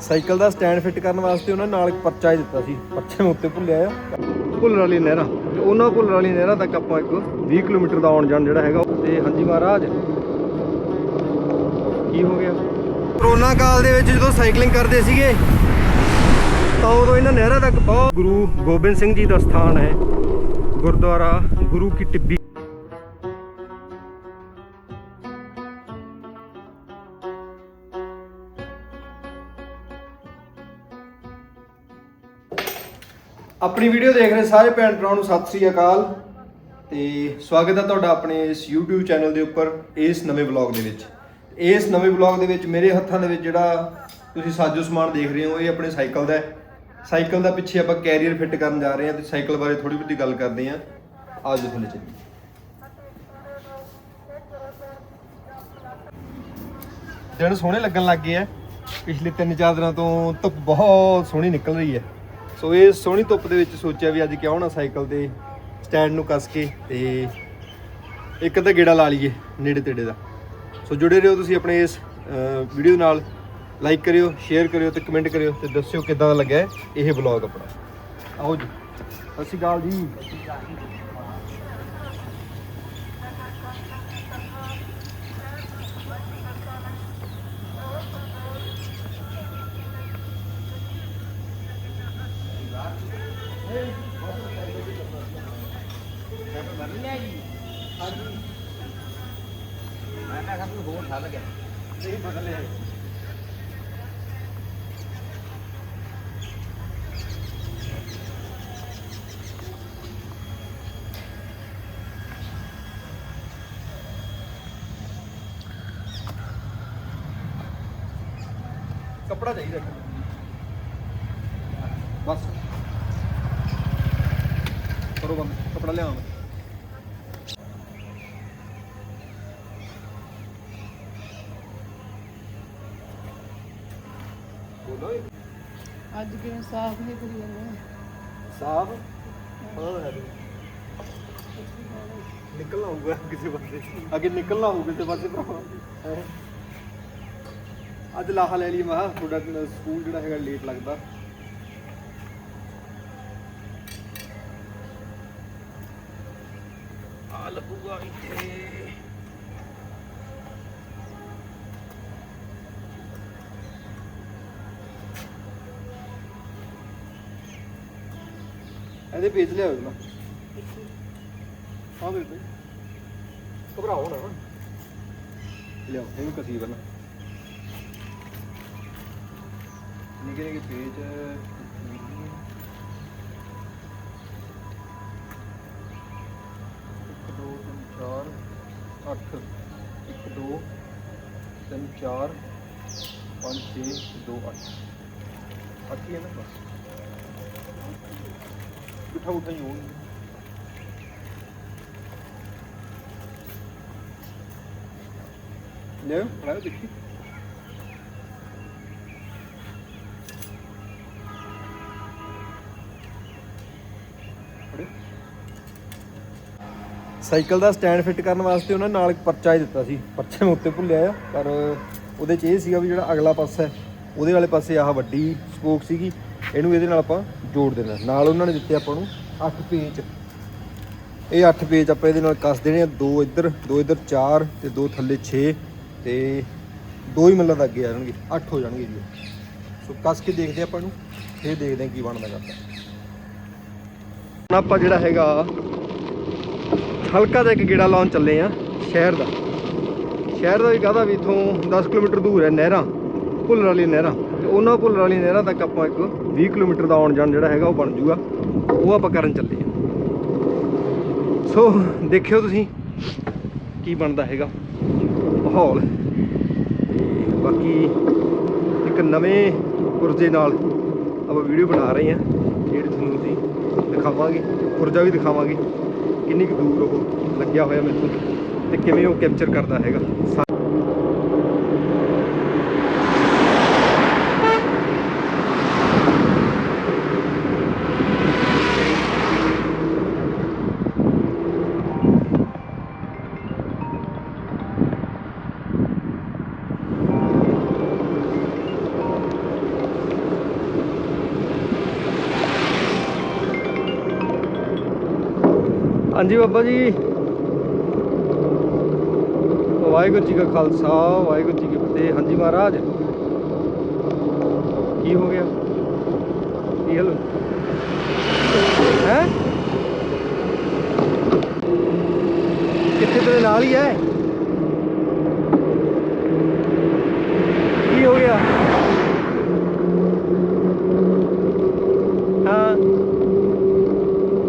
Cycle ਦਾ stand fit ਕਰਨ ਵਾਸਤੇ ਉਹਨਾਂ ਨਾਲ ਪਰਚਾ ਹੀ ਦਿੱਤਾ ਸੀ। ਪਰਚੇ ਨੂੰ ਉੱਤੇ ਭੁੱਲਿਆ ਆ। ਭੁੱਲਰ ਵਾਲੀ ਨਹਿਰਾਂ। ਤੇ ਉਹਨਾਂ ਭੁੱਲਰ ਵਾਲੀ ਨਹਿਰਾਂ ਤੱਕ ਆਪਾਂ ਇੱਕ 20 ਕਿਲੋਮੀਟਰ ਦਾ ਆਉਣ ਜਾਣ ਜਿਹੜਾ ਹੈਗਾ, ਤੇ ਹਾਂਜੀ ਮਹਾਰਾਜ, ਕੀ ਹੋ ਗਿਆ? ਕਰੋਨਾ ਕਾਲ ਦੇ ਵਿੱਚ ਜਦੋਂ ਸਾਈਕਲਿੰਗ ਕਰਦੇ ਸੀਗੇ, ਤਾਂ ਉਦੋਂ ਇਹਨਾਂ ਨਹਿਰਾਂ ਤੱਕ ਬਹੁਤ ਗੁਰੂ ਗੋਬਿੰਦ ਸਿੰਘ ਜੀ ਦਾ ਸਥਾਨ ਹੈ। ਗੁਰਦੁਆਰਾ ਗੁਰੂ ਕੀ ਟਿੱਬੀ ਆਪਣੀ ਵੀਡੀਓ ਦੇਖ ਰਹੇ ਸਾਰੇ ਭੈਣ ਭਰਾਵਾਂ ਨੂੰ ਸਤਿ ਸ੍ਰੀ ਅਕਾਲ ਤੇ ਸਵਾਗਤ ਹੈ ਤੁਹਾਡਾ ਆਪਣੇ ਇਸ YouTube ਚੈਨਲ ਦੇ ਉੱਪਰ ਇਸ ਨਵੇਂ ਵਲੌਗ ਦੇ ਵਿੱਚ। ਇਸ ਨਵੇਂ ਵਲੌਗ ਦੇ ਵਿੱਚ ਮੇਰੇ ਹੱਥਾਂ ਦੇ ਵਿੱਚ ਜਿਹੜਾ ਤੁਸੀਂ ਸਾਜੋ ਸਮਾਨ ਦੇਖ ਰਹੇ ਹੋ, ਇਹ ਆਪਣੇ ਸਾਈਕਲ ਦਾ ਹੈ। ਸਾਈਕਲ ਦਾ ਪਿੱਛੇ ਆਪਾਂ ਕੈਰੀਅਰ ਫਿੱਟ ਕਰਨ ਜਾ ਰਹੇ ਹਾਂ ਤੇ ਸਾਈਕਲ ਬਾਰੇ ਥੋੜੀ ਬਹੁਤੀ ਗੱਲ ਕਰਦੇ ਹਾਂ। ਆਜੋ ਥੱਲੇ ਚੱਲੀਏ। ਦਿਨ ਸੋਹਣੇ ਲੱਗਣ ਲੱਗ ਗਏ ਆ। ਪਿਛਲੇ 3-4 ਦਿਨਾਂ ਤੋਂ ਧੁੱਪ ਬਹੁਤ ਸੋਹਣੀ ਨਿਕਲ ਰਹੀ ਹੈ। ਸੋ ਇਹ ਸੋਹਣੀ ਧੁੱਪ ਦੇ ਵਿੱਚ ਸੋਚਿਆ ਵੀ ਅੱਜ ਕਿਉਂ ਨਾ ਸਾਈਕਲ ਦੇ ਸਟੈਂਡ ਨੂੰ ਕੱਸ ਕੇ ਤੇ ਇੱਕ ਅੱਧਾ ਗੇੜਾ ਲਾ ਲਈਏ ਨੇੜੇ ਤੇੜੇ ਦਾ। ਸੋ ਜੁੜੇ ਰਹੋ ਤੁਸੀਂ ਆਪਣੇ ਇਸ ਵੀਡੀਓ ਨਾਲ। ਲਾਈਕ ਕਰਿਓ ਸ਼ੇਅਰ ਕਰਿਓ ਤੇ ਕਮੈਂਟ ਕਰਿਓ ਤੇ ਦੱਸਿਓ ਕਿੱਦਾਂ ਦਾ ਲੱਗਿਆ ਇਹ ਵਲੌਗ ਆਪਣਾ। ਆਓ ਜੀ। ਸਤਿ ਸ਼੍ਰੀ ਅਕਾਲ ਜੀ। ਨਹੀਂ ਬਦਲੇ। ਕੱਪੜਾ ਚਾਹੀਦਾ ਇੱਕ। ਬਸ ਕਰੋ ਬੰਦ ਕੱਪੜਾ ਲਿਆਵਾਂ ਮੈਂ ਬੋਲੋ ਅੱਜ ਕਿਵੇਂ ਸਾਫ਼ ਨਹੀਂ ਕਰੀ ਜਾਂਦੇ ਸਾਫ਼? ਹਾਂ, ਹੈ ਨਿਕਲਣਾ ਹੋਊਗਾ ਕਿਸੇ ਪਾਸੇ। ਅੱਗੇ ਨਿਕਲਣਾ ਹੋਊਗਾ ਕਿਸੇ ਪਾਸੇ ਭਰਾਵਾ। ਹੈਂ। ਅੱਜ ਲਾਹਾ ਲੈ ਲਈ ਮੈਂ ਕਿਹਾ, ਤੁਹਾਡਾ ਸਕੂਲ ਜਿਹੜਾ ਹੈਗਾ ਲੇਟ ਲੱਗਦਾ। ਇਹਦੇ ਪੇਜ ਲਿਆਓ ਨਾ ਹਾਂ ਬਿਲਕੁਲ ਘਬਰਾਓ ਨਾ। ਲਿਆਓ ਇਹਨੂੰ ਕਸੀ ਬਣਾ ਨਿੱਕੇ ਨਿੱਕੇ ਪੇਜ ਦੋ ਤਿੰਨ ਚਾਰ ਅੱਠ। ਇੱਕ ਦੋ ਤਿੰਨ ਚਾਰ ਪੰਜ ਛੇ ਦੋ ਅੱਠ। ਅੱਠ ਹੀ ਹੈ ਨਾ ਬਸ। ਬਿਠਾ ਉਠਾ ਹੀ ਹੋਣਗੇ ਲੈ ਪੜਾਓ ਦੇਖੀ ਸਾਈਕਲ ਦਾ ਸਟੈਂਡ ਫਿੱਟ ਕਰਨ ਵਾਸਤੇ ਉਹਨਾਂ ਨਾਲ ਪਰਚਾ ਹੀ ਦਿੱਤਾ ਸੀ। ਪਰਚੇ ਮੈਂ ਉੱਤੇ ਭੁੱਲਿਆ ਆ, ਪਰ ਉਹਦੇ 'ਚ ਇਹ ਸੀਗਾ ਵੀ ਜਿਹੜਾ ਅਗਲਾ ਪਾਸਾ ਹੈ, ਉਹਦੇ ਵਾਲੇ ਪਾਸੇ ਆਹ ਵੱਡੀ ਸਪੋਕ ਸੀਗੀ। ਇਹਨੂੰ ਇਹਦੇ ਨਾਲ ਆਪਾਂ ਜੋੜ ਦੇਣਾ। ਨਾਲ ਉਹਨਾਂ ਨੇ ਦਿੱਤੇ ਆਪਾਂ ਨੂੰ 8 ਪੇਚ ਇਹ 8 ਪੇਜ ਆਪਾਂ ਇਹਦੇ ਨਾਲ ਕੱਸ ਦੇਣੇ ਆ। ਦੋ ਇੱਧਰ ਦੋ ਇੱਧਰ 4 ਤੇ ਦੋ ਥੱਲੇ 6 ਤੇ ਦੋ ਹੀ ਮੱਲਾਂ ਦਾ ਅੱਗੇ ਆ ਜਾਣਗੇ। 8 ਹੋ ਜਾਣਗੇ ਜੀ। ਸੋ ਕੱਸ ਕੇ ਦੇਖਦੇ ਆਪਾਂ ਨੂੰ ਫੇਰ ਦੇਖਦੇ ਹਾਂ ਕੀ ਬਣਦਾ ਕਰਦਾ। ਹੁਣ ਆਪਾਂ ਜਿਹੜਾ ਹੈਗਾ, ਹਲਕਾ ਜਿਹਾ ਇੱਕ ਗੇੜਾ ਲਾਉਣ ਚੱਲੇ ਆ ਸ਼ਹਿਰ ਦਾ। ਸ਼ਹਿਰ ਦਾ ਵੀ ਕਹਦਾ ਵੀ ਇਥੋਂ 10 ਕਿਲੋਮੀਟਰ ਦੂਰ ਹੈ ਨਹਿਰਾਂ, ਭੁੱਲਰ ਵਾਲੀ ਨਹਿਰਾਂ। ਤੇ ਉਹਨਾਂ ਭੁੱਲਰ ਵਾਲੀ ਨਹਿਰਾਂ ਤੱਕ ਆਪਾਂ ਇੱਕ 20 ਕਿਲੋਮੀਟਰ ਦਾ ਆਉਣ ਜਾਣ ਜਿਹੜਾ ਹੈਗਾ ਉਹ ਬਣ ਜੂਗਾ। ਉਹ ਆਪਾਂ ਕਰਨ ਚੱਲੇ ਆ ਸੋ, ਦੇਖਿਓ ਤੁਸੀਂ ਕੀ ਬਣਦਾ ਹੈਗਾ। ਮਾਹੌਲ। ਤੇ ਬਾਕੀ ਇੱਕ ਨਵੇਂ ਪੁਰਜੇ ਨਾਲ ਆਪਾਂ ਵੀਡੀਓ ਬਣਾ ਰਹੇ ਹਾਂ। ਜਿਹੜੀ ਤੁਹਾਨੂੰ ਅਸੀਂ ਦਿਖਾਵਾਂਗੇ, ਪੁਰਜਾ ਵੀ ਦਿਖਾਵਾਂਗੇ। ਕਿੰਨੀ ਕੁ ਦੂਰ ਉਹ ਲੱਗਿਆ ਹੋਇਆ ਮੈਨੂੰ ਤੇ ਕਿਵੇਂ ਉਹ ਕੈਪਚਰ ਕਰਦਾ ਹੈਗਾ। ਹਾਂਜੀ ਬਾਬਾ ਜੀ। ਵਾਹਿਗੁਰੂ ਜੀ ਕਾ ਖਾਲਸਾ, ਵਾਹਿਗੁਰੂ ਜੀ ਕੀ ਫਤਿਹ। ਹਾਂਜੀ ਮਹਾਰਾਜ। ਕੀ ਹੋ ਗਿਆ? ਕੀ ਹਲ ਹੈ? ਕਿੱਥੇ ਤੇਰੇ ਨਾਲ ਹੀ ਹੈ ਕੀ ਹੋ ਗਿਆ ਹਾਂ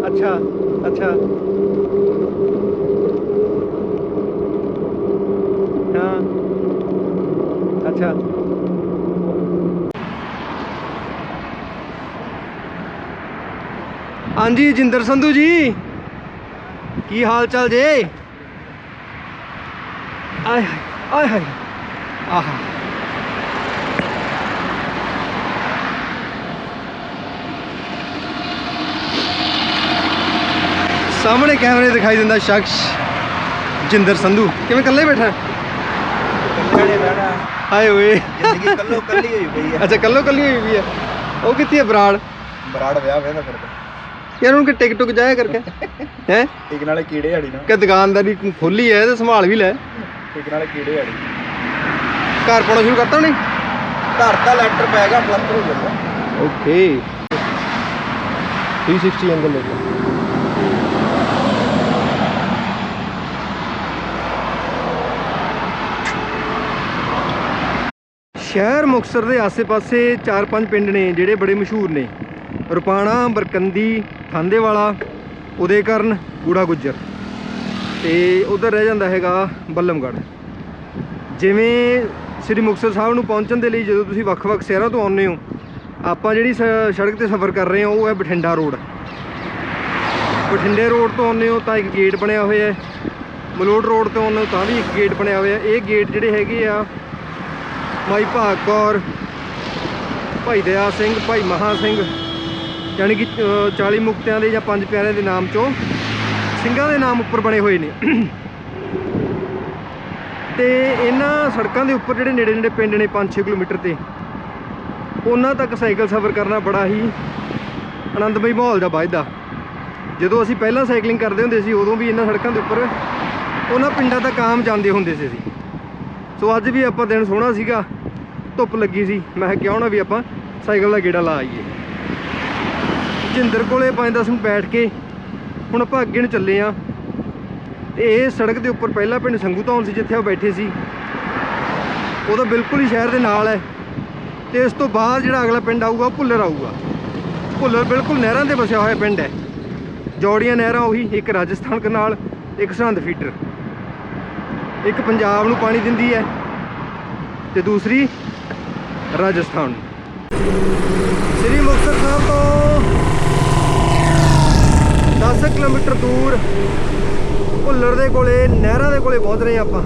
ਅੱਛਾ ਅੱਛਾ ਹਾਂ ਅੱਛਾ ਹਾਂਜੀ ਜਿੰਦਰ ਸੰਧੂ ਜੀ। ਕੀ ਹਾਲ ਚਾਲ ਜੇ? ਆਏ ਹਾਏ ਆਏ ਹਾਏ। ਆਹਾ। ਸਾਹਮਣੇ ਕੈਮਰੇ ਦਿਖਾਈ ਦਿੰਦਾ ਸ਼ਖਸ ਜਿੰਦਰ ਸੰਧੂ। ਕਿਵੇਂ ਇਕੱਲੇ ਬੈਠਾ? ਕੱਲੇ ਬਹਿਣਾ ਹਾਏ ਓਏ। ਜ਼ਿੰਦਗੀ ਕੱਲੋ ਕੱਲੀ ਹੋਈ ਪਈ ਆ। ਅੱਛਾ ਕੱਲੋ ਕੱਲੀ ਹੋਈ ਵੀ ਆ। ਉਹ ਕਿੱਥੇ ਹੈ ਬਰਾੜ? ਬਰਾੜ ਵਿਆਹ ਵੇਂਦਾ ਫਿਰਦਾ ਯਾਰ ਉਹਨੂੰ ਕਿ ਟਿਕ ਟੁਕ ਜਾਇਆ ਕਰਕੇ। ਹੈ? ਇੱਕ ਨਾਲੇ ਕੀੜੇ ਹੜੀ ਨਾ ਕਿ ਦੁਕਾਨਦਾਰੀ ਖੋਲੀ ਹੈ ਤੇ ਸੰਭਾਲ ਵੀ ਲੈ। ਇੱਕ ਨਾਲੇ ਕੀੜੇ ਹੜੀ ਘਰ ਪਾਉਣਾ ਸ਼ੁਰੂ ਕਰਤਾ ਨਹੀਂ ਘਰ ਦਾ ਲੈਟਰ ਪੈ ਗਿਆ ਪਲਸਤਰ ਹੋ ਜਾਂਦਾ ਓਕੇ। 360 ਐਂਗਲ ਲੈ ਕੇ ਸ਼ਹਿਰ ਮੁਕਤਸਰ ਦੇ ਆਸੇ-ਪਾਸੇ 4-5 ਪਿੰਡ ਨੇ ਜਿਹੜੇ ਬੜੇ ਮਸ਼ਹੂਰ ਨੇ। ਰੁਪਾਣਾ, ਬਰਕੰਦੀ, ਥਾਂਦੇਵਾਲਾ ਉਦੇਕਰਨ ਕੂੜਾ ਗੁੱਜਰ ਤੇ ਉਧਰ ਰਹਿ ਜਾਂਦਾ ਹੈਗਾ ਬੱਲਮਗੜ੍ਹ। ਜਿਵੇਂ ਸ੍ਰੀ ਮੁਕਤਸਰ ਸਾਹਿਬ ਨੂੰ ਪਹੁੰਚਣ ਦੇ ਲਈ ਜਦੋਂ ਤੁਸੀਂ ਵੱਖ-ਵੱਖ ਸ਼ਹਿਰਾਂ ਤੋਂ ਆਉਂਦੇ ਹੋ, ਆਪਾਂ ਜਿਹੜੀ ਸ- ਸੜਕ ਤੇ ਸਫ਼ਰ ਕਰ ਰਹੇ ਹਾਂ, ਉਹ ਹੈ ਬਠਿੰਡਾ ਰੋਡ। ਬਠਿੰਡੇ ਰੋਡ ਤੋਂ ਆਉਂਦੇ ਹੋ ਤਾਂ ਇੱਕ ਗੇਟ ਬਣਿਆ ਹੋਇਆ ਹੈ। ਮਲੋਟ ਰੋਡ ਤੋਂ ਆਉਂਦੇ ਹੋ ਤਾਂ ਵੀ ਇੱਕ ਗੇਟ ਬਣਿਆ ਹੋਇਆ ਇਹ ਗੇਟ ਜਿਹੜੇ ਹੈਗੇ ਆ ਮਾਈ ਭਾਗ ਕੌਰ ਭਾਈ ਦਇਆ ਸਿੰਘ, ਭਾਈ ਮਹਾ ਸਿੰਘ ਯਾਨੀ ਕਿ ਅ, 40 ਮੁਕਤਿਆਂ ਦੇ ਜਾਂ ਪੰਜ ਪਿਆਰਿਆਂ ਦੇ ਨਾਮ ਚੋਂ ਸਿੰਘਾਂ ਦੇ ਨਾਮ ਉੱਪਰ ਬਣੇ ਹੋਏ ਨੇ। ਤੇ ਇਹਨਾਂ ਸੜਕਾਂ ਦੇ ਉੱਪਰ ਜਿਹੜੇ ਨੇੜੇ ਨੇੜੇ ਪਿੰਡ ਨੇ 5-6 ਕਿਲੋਮੀਟਰ ਤੇ ਉਹਨਾਂ ਤੱਕ ਸਾਈਕਲ ਸਫ਼ਰ ਕਰਨਾ ਬੜਾ ਹੀ ਆਨੰਦਮਈ ਮਾਹੌਲ ਦਾ ਵੱਜਦਾ ਜਦੋਂ ਅਸੀਂ ਪਹਿਲਾਂ ਸਾਈਕਲਿੰਗ ਕਰਦੇ ਹੁੰਦੇ ਸੀ ਉਦੋਂ ਵੀ ਇਹਨਾਂ ਸੜਕਾਂ ਦੇ ਉੱਪਰ ਉਹਨਾਂ ਪਿੰਡਾਂ ਤੱਕ ਆਮ ਜਾਂਦੇ ਹੁੰਦੇ ਸੀ ਅਸੀਂ। ਸੋ ਅੱਜ ਵੀ ਆਪਾਂ ਦਿਨ ਸੋਹਣਾ ਸੀਗਾ ਧੁੱਪ ਲੱਗੀ ਸੀ। ਮੈਂ ਕਿਹਾ ਕਿਉਂ ਨਾ ਵੀ ਆਪਾਂ ਸਾਈਕਲ ਦਾ ਗੇੜਾ ਲਾ ਆਈਏ। ਜਿੰਦਰ ਕੋਲੇ 5-10 ਮਿੰਟ ਬੈਠ ਕੇ ਹੁਣ ਆਪਾਂ ਅੱਗੇ ਨੂੰ ਚੱਲੇ ਆਂ। ਤੇ ਇਹ ਸੜਕ ਦੇ ਉੱਪਰ ਪਹਿਲਾ ਪਿੰਡ ਸੰਗੂ ਧੌਣ ਸੀ, ਜਿੱਥੇ ਉਹ ਬੈਠੇ ਸੀ। ਉਹ ਤਾਂ ਬਿਲਕੁਲ ਹੀ ਸ਼ਹਿਰ ਦੇ ਨਾਲ ਹੈ। ਤੇ ਇਸ ਤੋਂ ਬਾਅਦ ਜਿਹੜਾ ਅਗਲਾ ਪਿੰਡ ਆਊਗਾ, ਉਹ ਭੁੱਲਰ ਆਊਗਾ। ਭੁੱਲਰ ਬਿਲਕੁਲ ਨਹਿਰਾਂ ਤੇ ਵਸਿਆ ਹੋਇਆ ਪਿੰਡ ਹੈ। ਜੋੜੀਆਂ ਨਹਿਰਾਂ ਉਹੀ, ਇੱਕ ਰਾਜਸਥਾਨ ਕਨਾਲ, ਇੱਕ ਸਰਹੰਦ ਫੀਡਰ। ਇੱਕ ਪੰਜਾਬ ਨੂੰ ਪਾਣੀ ਦਿੰਦੀ ਹੈ ਤੇ ਦੂਸਰੀ ਰਾਜਸਥਾਨ ਸ੍ਰੀ ਮੁਕਤਸਰ ਸਾਹਿਬ ਤੋਂ 10 ਕਿਲੋਮੀਟਰ ਦੂਰ ਭੁੱਲਰ ਦੇ ਕੋਲੇ, ਨਹਿਰਾਂ ਦੇ ਕੋਲੇ ਪਹੁੰਚ ਰਹੇ ਹਾਂ ਆਪਾਂ।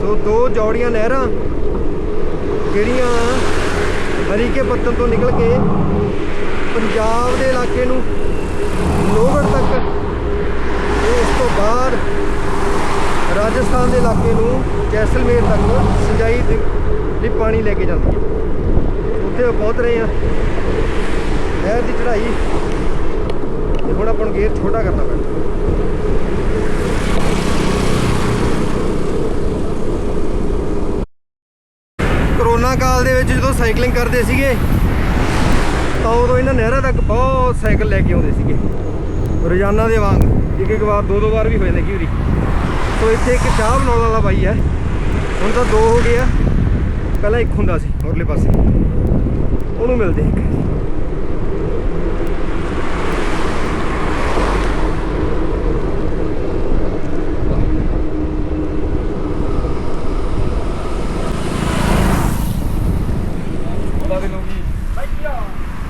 ਸੋ ਦੋ ਜੋੜੀਆਂ ਨਹਿਰਾਂ, ਜਿਹੜੀਆਂ ਹਰੀਕੇ ਪੱਤਨ ਤੋਂ ਨਿਕਲ ਕੇ ਪੰਜਾਬ ਦੇ ਇਲਾਕੇ ਨੂੰ ਲੋਹਗੜ੍ਹ ਤੱਕ ਤੇ ਉਸ ਤੋਂ ਬਾਅਦ ਰਾਜਸਥਾਨ ਦੇ ਇਲਾਕੇ ਨੂੰ ਜੈਸਲਮੇਰ ਤੱਕ ਸਿੰਜਾਈ ਲਈ ਪਾਣੀ ਲੈ ਕੇ ਜਾਂਦੀ ਹੈ। ਉੱਥੇ ਪਹੁੰਚ ਰਹੇ ਹਾਂ। ਨਹਿਰ ਦੀ ਚੜ੍ਹਾਈ, ਤੇ ਹੁਣ ਆਪਾਂ ਨੂੰ ਗੇਅਰ ਛੋਟਾ ਕਰਨਾ ਪੈਣਾ ਕਰੋਨਾ ਕਾਲ ਦੇ ਵਿੱਚ ਜਦੋਂ ਸਾਈਕਲਿੰਗ ਕਰਦੇ ਸੀਗੇ, ਤਾਂ ਉਦੋਂ ਇਹਨਾਂ ਨਹਿਰਾਂ ਤੱਕ ਬਹੁਤ ਸਾਈਕਲ ਲੈ ਕੇ ਆਉਂਦੇ ਸੀਗੇ। ਰੋਜ਼ਾਨਾ ਦੇ ਵਾਂਗ, ਇੱਕ ਇੱਕ ਵਾਰ ਦੋ ਦੋ ਵਾਰ ਵੀ ਹੋਏ ਨੇ ਕਈ ਸੋ ਇੱਥੇ ਇੱਕ ਚਾਹ ਬਣਾਉਣ ਵਾਲਾ ਬਾਈ ਹੈ। ਹੁਣ ਤਾਂ ਦੋ ਹੋ ਗਏ ਆ। ਪਹਿਲਾਂ ਇੱਕ ਹੁੰਦਾ ਸੀ ਹੋਰਲੇ ਪਾਸੇ। ਉਹਨੂੰ ਮਿਲਦੇ ਇੱਕ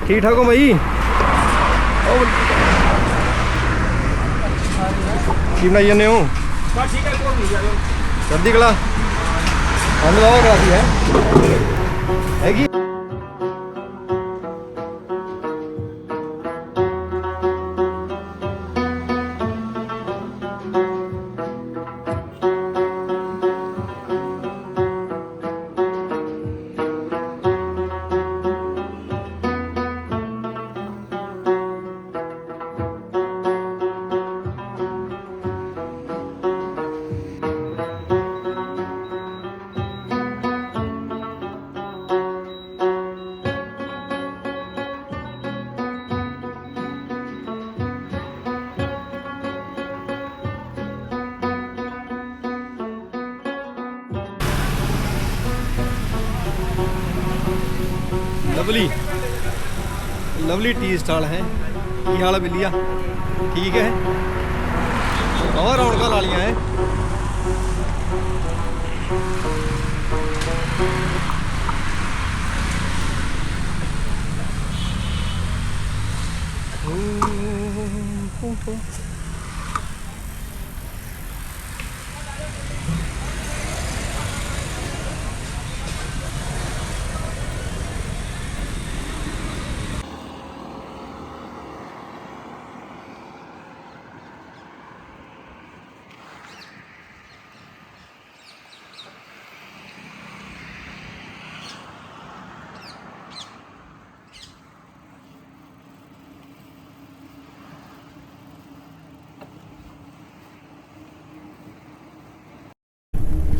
ਠੀਕ ਠਾਕ ਹੋ ਬਾਈ? ਕੀ ਬਣਾਈ ਜਾਂਦੇ ਹੋ? ਬਸ ਠੀਕ ਹੈ ਕੋਈ ਨਹੀਂ ਚੜ੍ਹਦੀ ਕਲਾ? ਹਮ ਲਾਓ ਗਰਾਸੀ ਹੈ। ਲਵਲੀ ਟੀ ਸਟਾਲ ਹੈ। ਕੀ ਹਾਲ ਹੈ ਬਿੱਲੀਆ। ਠੀਕ ਹੈ। ਬਹੁਤ ਰੌਣਕਾਂ ਲਾ ਲੀਆਂ ਹੈ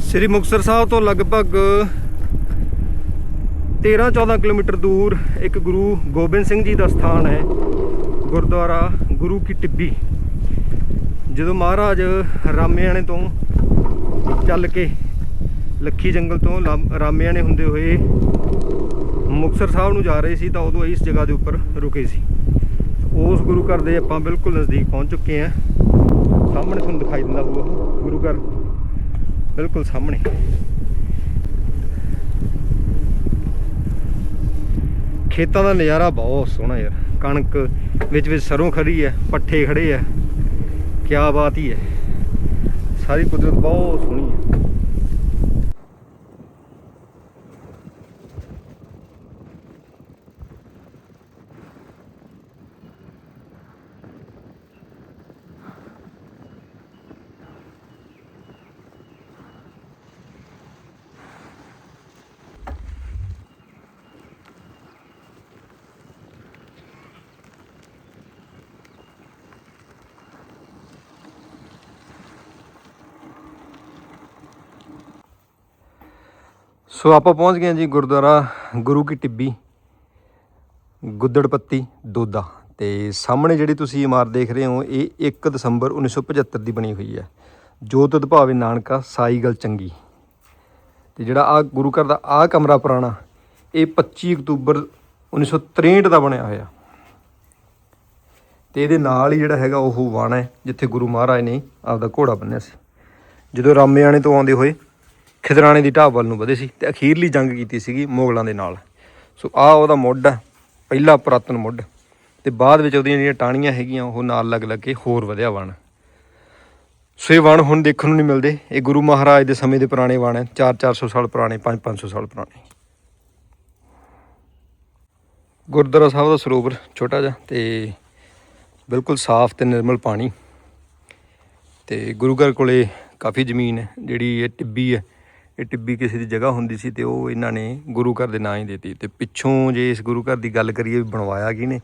ਸ੍ਰੀ ਮੁਕਤਸਰ ਸਾਹਿਬ ਤੋਂ ਲਗਭਗ 13-14 ਕਿਲੋਮੀਟਰ ਦੂਰ ਇੱਕ ਗੁਰੂ ਗੋਬਿੰਦ ਸਿੰਘ ਜੀ ਦਾ ਸਥਾਨ ਹੈ, ਗੁਰਦੁਆਰਾ ਗੁਰੂ ਕੀ ਟਿੱਬੀ। ਜਦੋਂ ਮਹਾਰਾਜ ਰਾਮਿਆਣੇ ਤੋਂ ਚੱਲ ਕੇ ਲੱਖੀ ਜੰਗਲ ਤੋਂ ਲਾ- ਰਾਮਿਆਣੇ ਹੁੰਦੇ ਹੋਏ ਮੁਕਤਸਰ ਸਾਹਿਬ ਨੂੰ ਜਾ ਰਹੇ ਸੀ, ਤਾਂ ਉਦੋਂ ਇਸ ਜਗ੍ਹਾ ਦੇ ਉੱਪਰ ਰੁਕੇ ਸੀ। ਉਸ ਗੁਰੂ ਘਰ ਦੇ ਆਪਾਂ ਬਿਲਕੁਲ ਨਜ਼ਦੀਕ ਪਹੁੰਚ ਚੁੱਕੇ ਹਾਂ। ਸਾਹਮਣੇ ਤੁਹਾਨੂੰ ਦਿਖਾਈ ਦਿੰਦਾ ਹੋਊਗਾ ਗੁਰੂ ਘਰ। ਬਿਲਕੁਲ ਸਾਹਮਣੇ। ਖੇਤਾਂ ਦਾ ਨਜ਼ਾਰਾ ਬਹੁਤ ਸੋਹਣਾ ਯਾਰ। ਕਣਕ ਵਿੱਚ ਵਿੱਚ ਸਰੋਂ ਖੜੀ ਹੈ ਪੱਠੇ ਖੜੇ ਹੈ ਕਿਆ ਬਾਤ ਹੀ ਹੈ ਸਾਰੀ ਕੁਦਰਤ ਬਹੁਤ ਸੋਹਣੀ ਹੈ ਸੋ ਆਪਾਂ ਪਹੁੰਚ ਗਏ ਜੀ ਗੁਰਦੁਆਰਾ ਗੁਰੂ ਕੀ ਟਿੱਬੀ, ਗੁੱਦੜਪੱਤੀ, ਦੋਦਾ। ਤੇ ਸਾਹਮਣੇ ਜਿਹੜੀ ਤੁਸੀਂ ਇਮਾਰਤ ਦੇਖ ਰਹੇ ਹੋ, ਇਹ 1 ਦਸੰਬਰ 1975 ਦੀ ਬਣੀ ਹੋਈ ਹੈ। ਜੋ ਤਦ ਭਾਵੇ ਨਾਨਕਾ, ਸਾਈ ਗਲ ਚੰਗੀ। ਤੇ ਜਿਹੜਾ ਆ ਗੁਰੂ ਘਰ ਦਾ ਆ ਕਮਰਾ ਪੁਰਾਣਾ, ਇਹ 25 ਅਕਤੂਬਰ 1963 ਦਾ ਬਣਿਆ ਹੋਇਆ। ਤੇ ਇਹਦੇ ਨਾਲ ਹੀ ਜਿਹੜਾ ਹੈਗਾ ਉਹ ਵਾਣਾ ਹੈ, ਜਿੱਥੇ ਗੁਰੂ ਮਹਾਰਾਜ ਨੇ ਆਪਦਾ ਘੋੜਾ ਬੰਨਿਆ ਸੀ। ਜਦੋਂ ਰਾਮਿਆਣੇ ਤੋਂ ਆਉਂਦੇ ਹੋਏ ਖਿਦਰਾਣੇ ਦੀ ਢਾਬ ਵੱਲ ਨੂੰ ਵਧੇ ਸੀ ਤੇ ਅਖੀਰਲੀ ਜੰਗ ਕੀਤੀ ਸੀਗੀ ਮੁਗਲਾਂ ਦੇ ਨਾਲ। ਸੋ ਆ ਉਹਦਾ ਮੁੱਢ ਆ, ਪਹਿਲਾ ਪੁਰਾਤਨ ਮੁੱਢ। ਤੇ ਬਾਅਦ ਵਿੱਚ ਉਹਦੀਆਂ ਜਿਹੜੀਆਂ ਟਾਹਣੀਆਂ ਹੈਗੀਆਂ, ਉਹ ਨਾਲ ਲੱਗ ਲੱਗ ਕੇ ਹੋਰ ਵਧਿਆ ਵਣ। ਸੋ ਇਹ ਵਣ ਹੁਣ ਦੇਖਣ ਨੂੰ ਨਹੀਂ ਮਿਲਦੇ। ਇਹ ਗੁਰੂ ਮਹਾਰਾਜ ਦੇ ਸਮੇਂ ਦੇ ਪੁਰਾਣੇ ਵਣ ਹੈ 4-400 ਸਾਲ ਪੁਰਾਣੇ 5-500 ਸਾਲ ਪੁਰਾਣੇ। ਗੁਰਦੁਆਰਾ ਸਾਹਿਬ ਦਾ ਸਰੋਵਰ ਛੋਟਾ ਜਿਹਾ ਤੇ ਬਿਲਕੁਲ ਸਾਫ਼ ਤੇ ਨਿਰਮਲ ਪਾਣੀ। ਤੇ ਗੁਰੂ ਘਰ ਕੋਲੇ ਕਾਫੀ ਜ਼ਮੀਨ ਹੈ, ਜਿਹੜੀ ਇਹ ਟਿੱਬੀ ਹੈ। ਇਹ ਟਿੱਬੀ ਕਿਸੇ ਦੀ ਜਗ੍ਹਾ ਹੁੰਦੀ ਸੀ ਤੇ ਉਹ ਇਹਨਾਂ ਨੇ ਗੁਰੂ ਘਰ ਦੇ ਨਾਂ ਹੀ ਦਿੱਤੀ ਤੇ ਪਿੱਛੋਂ ਜੇ ਇਸ ਗੁਰੂ ਘਰ ਦੀ ਗੱਲ ਕਰੀਏ ਵੀ ਬਣਵਾਇਆ ਕਿਹਨੇ,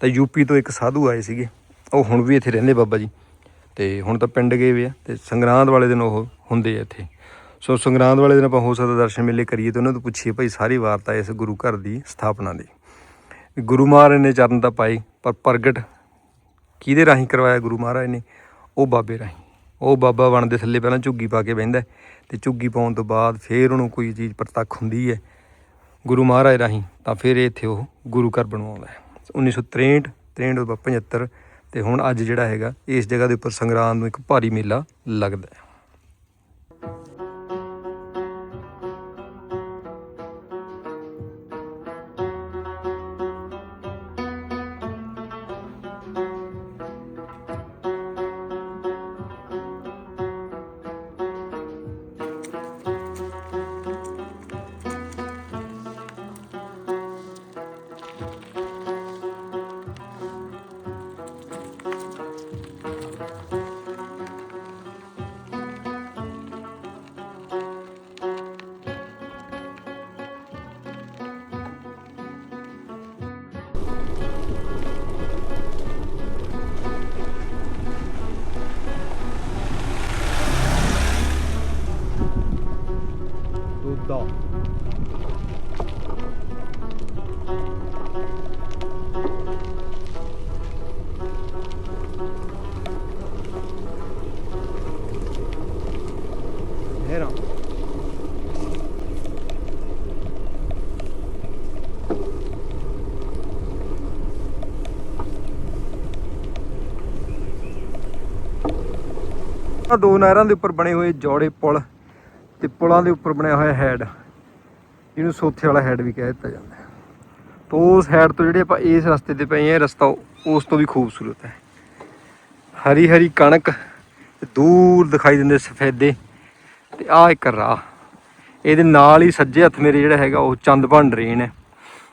ਤਾਂ ਯੂਪੀ ਤੋਂ ਇੱਕ ਸਾਧੂ ਆਏ ਸੀਗੇ। ਉਹ ਹੁਣ ਵੀ ਇੱਥੇ ਰਹਿੰਦੇ ਬਾਬਾ ਜੀ। ਤੇ ਹੁਣ ਤਾਂ ਪਿੰਡ ਗਏ ਵੇ ਆ ਤੇ ਸੰਗਰਾਂਦ ਵਾਲੇ ਦਿਨ ਉਹ ਹੁੰਦੇ ਆ ਇੱਥੇ। ਸੋ ਸੰਗਰਾਂਦ ਵਾਲੇ ਦਿਨ ਆਪਾਂ ਹੋ ਸਕਦਾ ਦਰਸ਼ਨ ਮੇਲੇ ਕਰੀਏ ਤੇ ਉਹਨਾਂ ਤੋਂ ਪੁੱਛੀਏ ਭਾਈ ਸਾਰੀ ਵਾਰਤਾ ਇਸ ਗੁਰੂ ਘਰ ਦੀ ਸਥਾਪਨਾ ਦੀ। ਗੁਰੂ ਮਹਾਰਾਜ ਨੇ ਚਰਨ ਤਾਂ ਪਾਈ ਪਰ ਪ੍ਰਗਟ ਕਿਹਦੇ ਰਾਹੀਂ ਕਰਵਾਇਆ ਗੁਰੂ ਮਹਾਰਾਜ ਨੇ? ਉਹ ਬਾਬੇ ਰਾਹੀਂ। ਉਹ ਬਾਬਾ ਬਣਦੇ ਥੱਲੇ ਪਹਿਲਾਂ ਝੁੱਗੀ ਪਾ ਕੇ ਬਹਿੰਦਾ। ਤੇ ਝੁੱਗੀ ਪਾਉਣ ਤੋਂ ਬਾਅਦ ਫੇਰ ਉਹਨੂੰ ਕੋਈ ਚੀਜ਼ ਪ੍ਰਤੱਖ ਹੁੰਦੀ ਹੈ ਗੁਰੂ ਮਹਾਰਾਜ ਰਾਹੀਂ, ਤਾਂ ਫਿਰ ਇੱਥੇ ਉਹ ਗੁਰੂ ਘਰ ਬਣਵਾਉਂਦਾ ਹੈ। 1963 63 ਤੋਂ 75 ਤੇ ਹੁਣ ਅੱਜ ਜਿਹੜਾ ਹੈਗਾ, ਇਸ ਜਗ੍ਹਾ ਦੇ ਉੱਪਰ ਸੰਗਰਾਂਦ ਨੂੰ ਇੱਕ ਭਾਰੀ ਮੇਲਾ ਲੱਗਦਾ ਹੈ। ਆ ਦੋ ਨਹਿਰਾਂ ਦੇ ਉੱਪਰ ਬਣੇ ਹੋਏ ਜੋੜੇ ਪੁਲ ਤੇ ਪੁਲਾਂ ਦੇ ਉੱਪਰ ਬਣਿਆ ਹੋਇਆ ਹੈਡ, ਜਿਹਨੂੰ ਸੋਥੇ ਵਾਲਾ ਹੈਡ ਵੀ ਕਹਿ ਦਿੱਤਾ ਜਾਂਦਾ ਹੈ। ਤੋਂ ਉਸ ਹੈਡ ਤੋਂ ਜਿਹੜੇ ਆਪਾਂ ਇਸ ਰਸਤੇ ਤੇ ਪਏ ਆ ਰਸਤਾ ਉਸ ਤੋਂ ਵੀ ਖੂਬਸੂਰਤ ਹੈ। ਹਰੀ ਹਰੀ ਕਣਕ ਤੇ ਦੂਰ ਦਿਖਾਈ ਦਿੰਦੇ ਸਫੈਦੇ ਤੇ ਆ ਇੱਕ ਰਾਹ। ਇਹਦੇ ਨਾਲ ਹੀ ਸੱਜੇ ਹੱਥ ਮੇਰੇ ਜਿਹੜਾ ਹੈਗਾ ਉਹ ਚੰਦਪਾਨ ਡਰੇਨ ਹੈ।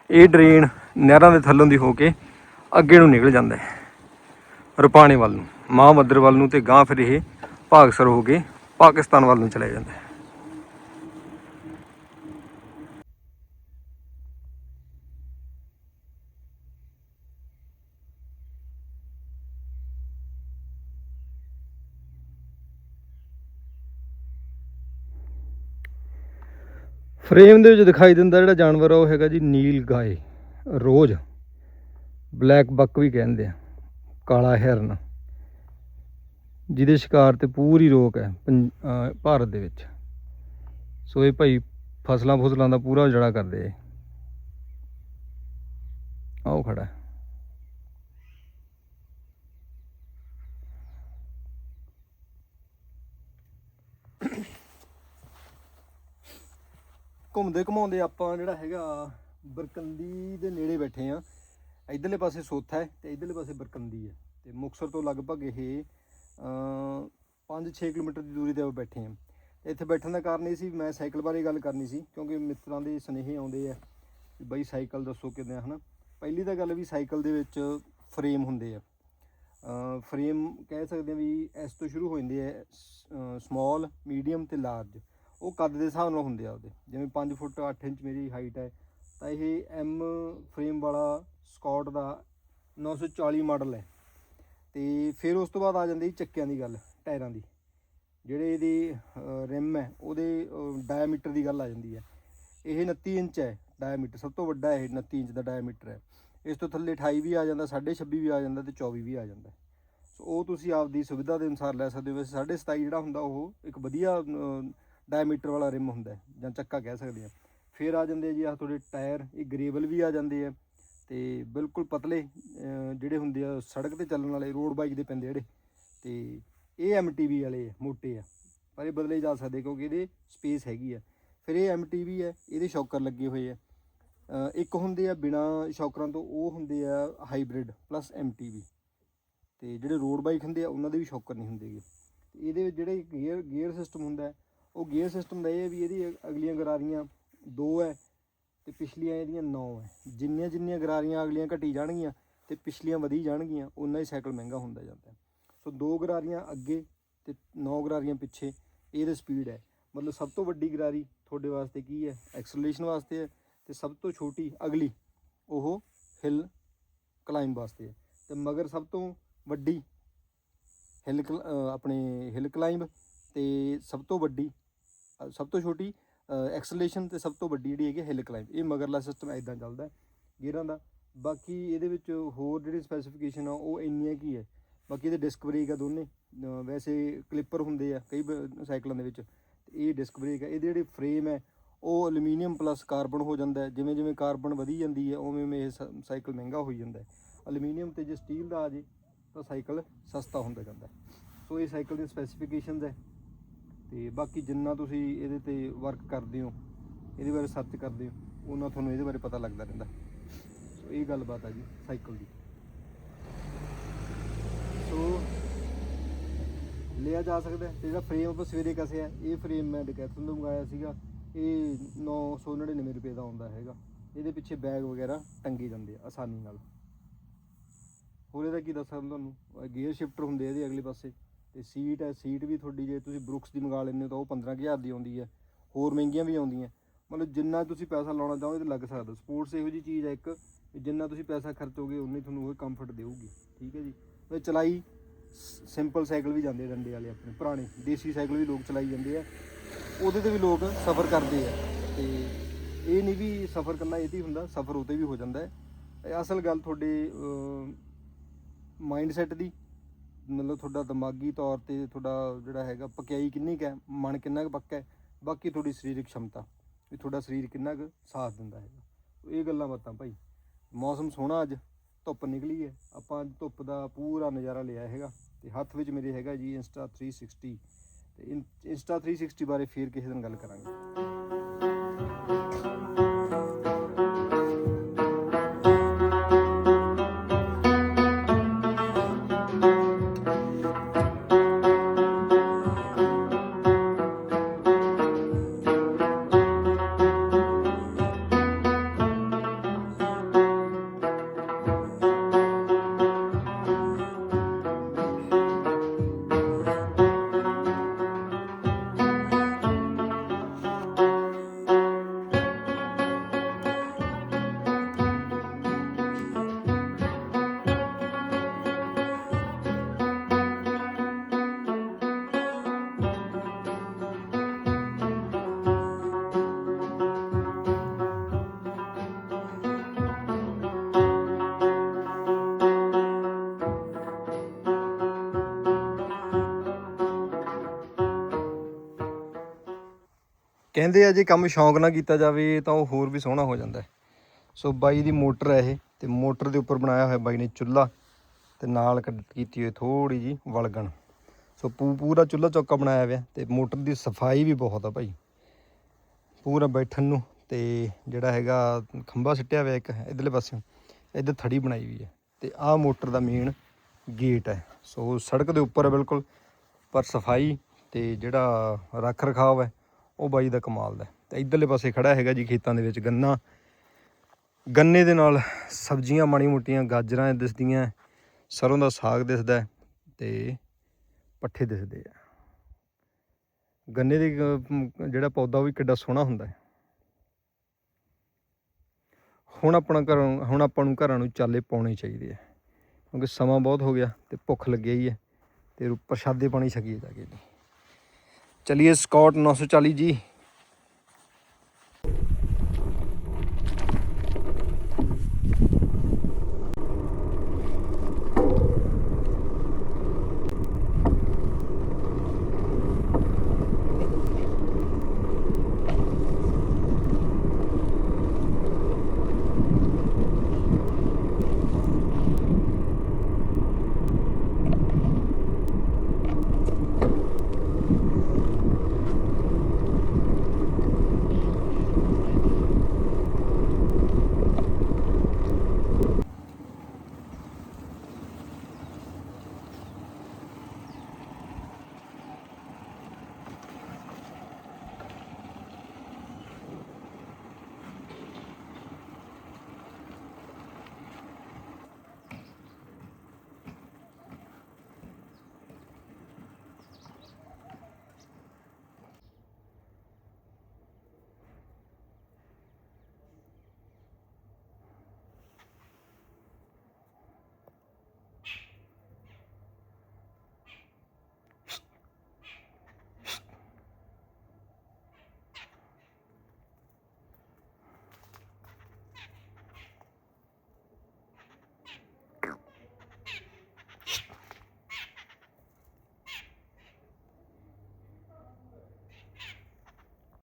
ਇਹ ਡਰੇਨ ਨਹਿਰਾਂ ਦੇ ਥੱਲੋਂ ਦੀ ਹੋ ਕੇ ਅੱਗੇ ਨੂੰ ਨਿਕਲ ਜਾਂਦਾ ਹੈ। ਰੁਪਾਣੇ ਵੱਲ ਨੂੰ, ਮਾਂ ਮੱਦਰ ਵੱਲ ਨੂੰ ਤੇ ਗਾਂ ਫਿਰ ਇਹ ਭਾਗਸਰ ਹੋ ਕੇ ਪਾਕਿਸਤਾਨ ਵੱਲ ਨੂੰ ਚਲਾ ਜਾਂਦਾ। ਫਰੇਮ ਦੇ ਵਿੱਚ ਦਿਖਾਈ ਦਿੰਦਾ ਜਿਹੜਾ ਜਾਨਵਰ ਆ, ਉਹ ਹੈਗਾ ਜੀ ਨੀਲ ਗਾਏ, ਰੋਜ਼। ਬਲੈਕ ਬੱਕ ਵੀ ਕਹਿੰਦੇ ਆ, ਕਾਲਾ ਹਿਰਨ। ਜਿਹਦੇ ਸ਼ਿਕਾਰ ਤੇ ਪੂਰੀ ਰੋਕ ਹੈ ਪੰ- ਭਾਰਤ ਦੇ ਵਿੱਚ। ਸੋ ਇਹ ਭਾਈ ਫਸਲਾਂ ਫਸਲਾਂ ਦਾ ਪੂਰਾ ਉਜੜਾ ਕਰਦੇ ਆ ਆਓ ਖੜਾ ਘੁੰਮਦੇ ਘਮਾਉਂਦੇ ਆਪਾਂ ਜਿਹੜਾ ਹੈਗਾ ਬਰਕੰਦੀ ਦੇ ਨੇੜੇ ਬੈਠੇ ਆ ਇਧਰਲੇ ਪਾਸੇ ਸੋਥਾ ਹੈ ਤੇ ਇਧਰਲੇ ਪਾਸੇ ਬਰਕੰਦੀ ਹੈ। ਤੇ ਮੁਕਸਰ ਤੋਂ ਲਗਭਗ ਇਹ 5-6 ਕਿਲੋਮੀਟਰ ਦੀ ਦੂਰੀ ਤੇ ਆਪਾਂ ਬੈਠੇ ਆ ਤੇ ਇੱਥੇ ਬੈਠਣ ਦਾ ਕਾਰਨ ਇਹ ਸੀ ਵੀ ਮੈਂ ਸਾਈਕਲ ਬਾਰੇ ਗੱਲ ਕਰਨੀ ਸੀ, ਕਿਉਂਕਿ ਮਿੱਤਰਾਂ ਦੇ ਸੁਨੇਹੇ ਆਉਂਦੇ ਆ ਬਈ ਸਾਈਕਲ ਦੱਸੋ ਕਿਦਾਂ, ਹਨਾ? ਪਹਿਲੀ ਤਾਂ ਗੱਲ ਵੀ ਸਾਈਕਲ ਦੇ ਵਿੱਚ ਫਰੇਮ ਹੁੰਦੇ ਆ। ਫਰੇਮ ਕਹਿ ਸਕਦੇ ਆ ਵੀ ਇਸ ਤੋਂ ਸ਼ੁਰੂ ਹੋ ਜਾਂਦੇ ਆ ਸਮਾਲ ਮੀਡੀਅਮ ਤੇ ਲਾਰਜ ਉਹ ਕੱਦ ਦੇ ਹਿਸਾਬ ਨਾਲ ਹੁੰਦੇ ਆ ਉਹਦੇ। ਜਿਵੇਂ 5 ਫੁੱਟ 8 ਇੰਚ ਮੇਰੀ ਹਾਈਟ ਹੈ, ਤਾਂ ਇਹ ਐਮ ਫਰੇਮ ਵਾਲਾ ਸਕਾਟ ਦਾ 940 ਮਾਡਲ ਹੈ। ਤੇ ਫਿਰ ਉਸ ਤੋਂ ਬਾਅਦ ਆ ਜਾਂਦੀ ਚੱਕਿਆਂ ਦੀ ਗੱਲ, ਟਾਇਰਾਂ ਦੀ। ਜਿਹੜੇ ਇਹਦੀ ਰਿਮ ਹੈ, ਉਹਦੇ ਡਾਇਮੀਟਰ ਦੀ ਗੱਲ ਆ ਜਾਂਦੀ ਹੈ। ਇਹ 29 ਇੰਚ ਹੈ ਡਾਇਮੀਟਰ ਸਭ ਤੋਂ ਵੱਡਾ ਇਹ 29 ਇੰਚ ਦਾ ਡਾਇਮੀਟਰ ਹੈ। ਇਸ ਤੋਂ ਥੱਲੇ 28 ਵੀ ਆ ਜਾਂਦਾ 26 ਵੀ ਆ ਜਾਂਦਾ ਤੇ 24 ਵੀ ਆ ਜਾਂਦਾ ਸੋ ਉਹ ਤੁਸੀਂ ਆਪਦੀ ਸੁਵਿਧਾ ਦੇ ਅਨੁਸਾਰ ਲੈ ਸਕਦੇ ਹੋ। ਵੈਸੇ 27 ਜਿਹੜਾ ਹੁੰਦਾ, ਉਹ ਇੱਕ ਵਧੀਆ ਡਾਇਮੀਟਰ ਵਾਲਾ ਰਿਮ ਹੁੰਦਾ ਜਾਂ ਚੱਕਾ ਕਹਿ ਸਕਦੇ ਆ ਫਿਰ ਆ ਜਾਂਦੇ ਆ ਜੀ ਆਹ ਤੁਹਾਡੇ ਟਾਇਰ, ਇਹ ਗਰੇਵਲ ਵੀ ਆ ਜਾਂਦੇ ਆ ਤੇ ਬਿਲਕੁਲ ਪਤਲੇ ਜਿਹੜੇ ਹੁੰਦੇ ਆ ਸੜਕ ਤੇ ਚੱਲਣ ਵਾਲੇ ਰੋਡ ਬਾਈਕ ਦੇ ਪੈਂਦੇ ਜਿਹੜੇ, ਤੇ ਇਹ ਐਮਟੀਵੀ ਵਾਲੇ ਮੋਟੇ ਆ, ਪਰ ਇਹ ਬਦਲੇ ਜਾ ਸਕਦੇ ਕਿਉਂਕਿ ਇਹਦੇ ਸਪੇਸ ਹੈਗੀ ਆ। ਫਿਰ ਇਹ ਐਮਟੀਵੀ ਹੈ ਇਹਦੇ ਸ਼ੌਕਰ ਲੱਗੇ ਹੋਏ ਆ। ਇੱਕ ਹੁੰਦੇ ਆ ਬਿਨਾ ਸ਼ੌਕਰਾਂ ਤੋਂ, ਉਹ ਹੁੰਦੇ ਆ ਹਾਈਬ੍ਰਿਡ ਪਲੱਸ ਐਮਟੀਵੀ ਤੇ ਜਿਹੜੇ ਰੋਡ ਬਾਈਕ ਹੁੰਦੇ ਆ, ਉਹਨਾਂ ਦੇ ਵੀ ਸ਼ੌਕਰ ਨਹੀਂ ਹੁੰਦੇਗੇ ਤੇ ਇਹਦੇ ਵਿੱਚ ਜਿਹੜੇ ਗੇਅਰ ਗੇਅਰ ਸਿਸਟਮ ਹੁੰਦਾ, ਉਹ ਗੇਅਰ ਸਿਸਟਮ ਦਾ ਇਹ ਹੈ ਵੀ ਇਹਦੀ ਅਗਲੀਆਂ ਗਰਾਰੀਆਂ ਦੋ ਹੈ ਤੇ ਪਿਛਲੀਆਂ ਇਹਦੀਆਂ 9 ਹੈ ਜਿੰਨੀਆਂ ਜਿੰਨੀਆਂ ਗਰਾਰੀਆਂ ਅਗਲੀਆਂ ਘਟੀ ਜਾਣਗੀਆਂ ਤੇ ਪਿਛਲੀਆਂ ਵਧੀ ਜਾਣਗੀਆਂ ਉਨਾ ਹੀ ਸਾਈਕਲ ਮਹਿੰਗਾ ਹੁੰਦਾ ਜਾਂਦਾ ਸੋ ਦੋ ਗਰਾਰੀਆਂ ਅੱਗੇ ਤੇ 9 ਗਰਾਰੀਆਂ ਪਿੱਛੇ, ਇਹਦੇ ਸਪੀਡ ਹੈ ਮਤਲਬ ਸਭ ਤੋਂ ਵੱਡੀ ਗਰਾਰੀ ਤੁਹਾਡੇ ਵਾਸਤੇ ਕੀ ਹੈ ਐਕਸਲਰੇਸ਼ਨ ਵਾਸਤੇ ਹੈ ਤੇ ਸਭ ਤੋਂ ਛੋਟੀ ਅਗਲੀ, ਉਹ ਹਿਲ ਕਲਾਈਂਬ ਵਾਸਤੇ ਹੈ ਤੇ ਮਗਰ ਸਭ ਤੋਂ ਵੱਡੀ ਹਿਲ ਆਪਣੇ ਹਿਲ ਕਲਾਈਂਬ ਤੇ ਸਭ ਤੋਂ ਵੱਡੀ ਸਭ ਤੋਂ ਛੋਟੀ ਐਕਸਲੇਸ਼ਨ ਤੇ ਸਭ ਤੋਂ ਵੱਡੀ ਜਿਹੜੀ ਹੈਗੀ ਹਿਲ ਕਲਾਈਂਬ ਇਹ ਮਗਰਲਾ ਸਿਸਟਮ ਐਦਾਂ ਚੱਲਦਾ ਗੇਅਰਾਂ ਦਾ ਬਾਕੀ ਇਹਦੇ ਵਿੱਚ ਹੋਰ ਜਿਹੜੀ ਸਪੈਸੀਫਿਕੇਸ਼ਨ ਆ, ਉਹ ਇੰਨੀਆਂ ਕੀ ਹੈ ਬਾਕੀ ਇਹਦੇ ਡਿਸਕ ਬ੍ਰੇਕ ਆ ਦੋਨੇ ਵੈਸੇ ਕਲਿੱਪਰ ਹੁੰਦੇ ਆ ਕਈ ਸਾਈਕਲਾਂ ਦੇ ਵਿੱਚ, ਤੇ ਇਹ ਡਿਸਕ ਬ੍ਰੇਕ ਹੈ ਇਹਦੇ ਜਿਹੜੇ ਫਰੇਮ ਹੈ ਉਹ ਐਲੂਮੀਨੀਅਮ ਪਲੱਸ ਕਾਰਬਨ ਹੋ ਜਾਂਦਾ ਜਿਵੇਂ ਜਿਵੇਂ ਕਾਰਬਨ ਵਧੀ ਜਾਂਦੀ ਹੈ, ਉਵੇਂ ਉਵੇਂ ਇਹ ਸ- ਸਾਈਕਲ ਮਹਿੰਗਾ ਹੋਈ ਜਾਂਦਾ ਹੈ। ਐਲੂਮੀਨੀਅਮ ਤੇ ਜੇ ਸਟੀਲ ਦਾ ਆ ਜੇ, ਤਾਂ ਸਾਈਕਲ ਸਸਤਾ ਹੁੰਦਾ ਜਾਂਦਾ ਸੋ ਇਹ ਸਾਈਕਲ ਦੀ ਸਪੈਸੀਫਿਕੇਸ਼ਨਸ ਹੈ। ਤੇ ਬਾਕੀ ਜਿੰਨਾ ਤੁਸੀਂ ਇਹਦੇ ਤੇ ਵਰਕ ਕਰਦੇ ਹੋ, ਇਹਦੇ ਬਾਰੇ ਸਰਚ ਕਰਦੇ ਹੋ, ਉਹਨਾਂ ਤੁਹਾਨੂੰ ਇਹਦੇ ਬਾਰੇ ਪਤਾ ਲੱਗਦਾ ਰਹਿੰਦਾ। ਸੋ ਇਹ ਗੱਲਬਾਤ ਆ ਜੀ ਸਾਈਕਲ ਦੀ। ਸੋ ਲਿਆ ਜਾ ਸਕਦਾ ਹੈ, ਤੇ ਜਿਹੜਾ ਫਰੇਮ ਆਪਾਂ ਸਵੇਰੇ ਕਸਿਆ, ਇਹ ਫਰੇਮ ਮੈਂ ਡਿਕੈਥਲਨ ਤੋਂ ਮੰਗਾਇਆ ਸੀਗਾ, ਇਹ 999 ਰੁਪਏ ਦਾ ਆਉਂਦਾ ਹੈਗਾ। ਇਹਦੇ ਪਿੱਛੇ ਬੈਗ ਵਗੈਰਾ ਟੰਗੇ ਜਾਂਦੇ ਆ, ਆਸਾਨੀ ਨਾਲ। ਹੋਰ ਇਹਦਾ ਕੀ ਦੱਸਾਂ ਤੁਹਾਨੂੰ? ਗੇਅਰ ਸ਼ਿਫਟਰ ਹੁੰਦੇ ਇਹਦੇ ਅਗਲੇ ਪਾਸੇ। ਤੇ ਸੀਟ ਹੈ ਸੀਟ ਵੀ ਤੁਹਾਡੀ ਜੇ ਤੁਸੀਂ ਬਰੁਕਸ ਦੀ ਮੰਗਾ ਲੈਂਦੇ ਹੋ ਤਾਂ ਉਹ 15000 ਦੀ ਆਉਂਦੀ ਹੈ, ਹੋਰ ਮਹਿੰਗੀਆਂ ਵੀ ਆਉਂਦੀਆਂ। ਮਤਲਬ ਜਿੰਨਾ ਤੁਸੀਂ ਪੈਸਾ ਲਾਉਣਾ ਚਾਹੋ ਇਹ ਤੇ ਲੱਗ ਸਕਦਾ। ਸਪੋਰਟਸ ਇਹੋ ਜੀ ਚੀਜ਼ ਹੈ ਇੱਕ, ਵੀ ਜਿੰਨਾ ਤੁਸੀਂ ਪੈਸਾ ਖਰਚੋਗੇ ਉਨੀ ਤੁਹਾਨੂੰ ਉਹ ਕੰਫਰਟ ਦੇਊਗੀ। ਠੀਕ ਹੈ ਜੀ? ਤੇ ਚਲਾਈ ਸਿੰਪਲ ਸਾਈਕਲ ਵੀ ਜਾਂਦੇ ਡੰਡੇ ਵਾਲੇ ਆਪਣੇ, ਪੁਰਾਣੇ, ਦੇਸੀ ਸਾਈਕਲ ਵੀ ਲੋਕ ਚਲਾਈ ਜਾਂਦੇ ਆ। ਉਹਦੇ ਤੇ ਵੀ ਲੋਕ ਸਫ਼ਰ ਕਰਦੇ ਆ। ਤੇ ਇਹ ਨਹੀਂ ਵੀ ਸਫ਼ਰ ਕਰਨਾ ਇਹ ਤੇ ਹੀ ਹੁੰਦਾ, ਸਫ਼ਰ ਉਹਤੇ ਵੀ ਹੋ ਜਾਂਦਾ ਹੈ। ਅਸਲ ਗੱਲ ਤੁਹਾਡੇ ਮਾਈਂਡ ਸੈਟ ਦੀ ਮਤਲਬ ਤੁਹਾਡਾ ਦਿਮਾਗੀ ਤੌਰ ਤੇ ਤੁਹਾਡਾ ਜਿਹੜਾ ਹੈਗਾ ਪਕਿਆਈ ਕਿੰਨੀ ਕੁ ਹੈ, ਮਨ ਕਿੰਨਾ ਕੁ ਪੱਕਾ ਹੈ, ਬਾਕੀ ਤੁਹਾਡੀ ਸਰੀਰਕ ਸ਼ਮਤਾ, ਵੀ ਤੁਹਾਡਾ ਸਰੀਰ ਕਿੰਨਾ ਕੁ ਸਾਥ ਦਿੰਦਾ ਹੈਗਾ। ਇਹ ਗੱਲਾਂ ਬਾਤਾਂ ਭਾਈ, ਮੌਸਮ ਸੋਹਣਾ ਅੱਜ, ਧੁੱਪ ਨਿਕਲੀ ਹੈ, ਆਪਾਂ ਧੁੱਪ ਦਾ ਪੂਰਾ ਨਜ਼ਾਰਾ ਲਿਆ ਹੈਗਾ, ਤੇ ਹੱਥ ਵਿੱਚ ਮੇਰੇ ਹੈਗਾ ਜੀ ਇੰਸਟਾ 360 ਤੇ ਇੰਸਟਾ 360 ਬਾਰੇ ਫੇਰ ਕਿਸੇ ਦਿਨ ਗੱਲ ਕਰਾਂਗੇ। ਕਹਿੰਦੇ ਆ ਜੇ ਕੰਮ ਸ਼ੌਂਕ ਨਾਲ ਕੀਤਾ ਜਾਵੇ ਤਾਂ ਉਹ ਹੋਰ ਵੀ ਸੋਹਣਾ ਹੋ ਜਾਂਦਾ ਹੈ। ਸੋ ਬਾਈ ਦੀ ਮੋਟਰ ਹੈ ਇਹ ਤੇ ਮੋਟਰ ਦੇ ਉੱਪਰ ਬਣਾਇਆ ਹੋਇਆ ਬਾਈ ਨੇ ਚੁੱਲ੍ਹਾ ਤੇ ਨਾਲ ਕੱਢ- ਕੀਤੀ ਹੋਈ ਥੋੜੀ ਜੀ ਵਲਗਣ। ਸੋ ਪੂ- ਪੂਰਾ ਚੁੱਲ੍ਹਾ ਚੌਕਾ ਬਣਾਇਆ ਹੋਇਆ ਤੇ ਮੋਟਰ ਦੀ ਸਫ਼ਾਈ ਵੀ ਬਹੁਤ ਆ ਭਾਈ ਪੂਰਾ ਬੈਠਣ ਨੂੰ ਤੇ ਜਿਹੜਾ ਹੈਗਾ ਖੰਭਾ ਸਿੱਟਿਆ ਹੋਇਆ ਇੱਕ ਇਧਰਲੇ ਪਾਸਿਓਂ, ਇੱਧਰ ਥੜੀ ਬਣਾਈ ਹੋਈ ਹੈ ਤੇ ਆਹ ਮੋਟਰ ਦਾ ਮੇਨ ਗੇਟ ਹੈ। ਸੋ ਸੜਕ ਦੇ ਉੱਪਰ ਹੈ ਬਿਲਕੁਲ, ਪਰ ਸਫ਼ਾਈ ਤੇ ਜਿਹੜਾ ਰੱਖ ਰਖਾਵ ਹੈ ਉਹ ਬਾਈ ਦਾ ਕਮਾਲ ਦਾ ਹੈ। ਤੇ ਇਧਰਲੇ ਪਾਸੇ ਖੜਾ ਹੈਗਾ ਜੀ ਖੇਤਾਂ ਦੇ ਵਿੱਚ ਗੰਨਾ। ਗੰਨੇ ਦੇ ਨਾਲ ਸਬਜ਼ੀਆਂ ਮਾੜੀ ਮੋਟੀਆਂ, ਗਾਜਰਾਂ ਦਿਸਦੀਆਂ, ਸਰੋਂ ਦਾ ਸਾਗ ਦਿਸਦਾ ਹੈ ਤੇ ਪੱਠੇ ਦਿਸਦੇ ਆ। ਗੰਨੇ ਦੇ ਜਿਹੜਾ ਪੌਦਾ ਉਹ ਵੀ ਕਿੱਡਾ ਸੋਹਣਾ ਹੁੰਦਾ ਹੈ। ਹੁਣ ਆਪਣਾ ਘਰੋਂ, ਹੁਣ ਆਪਾਂ ਨੂੰ ਘਰਾਂ ਨੂੰ ਚਾਲੇ ਪਾਉਣੇ ਚਾਹੀਦੇ ਆ। ਕਿਉਂਕਿ ਸਮਾਂ ਬਹੁਤ ਹੋ ਗਿਆ ਤੇ ਭੁੱਖ ਲੱਗੀ ਹੀ ਹੈ ਤੇ ਪ੍ਰਸ਼ਾਦੇ ਪਾਣੀ ਛਕੀਏ ਜਾ ਕੇ ਜੀ। ਚਲਿਏ ਸਕਾਟ 940 ਜੀ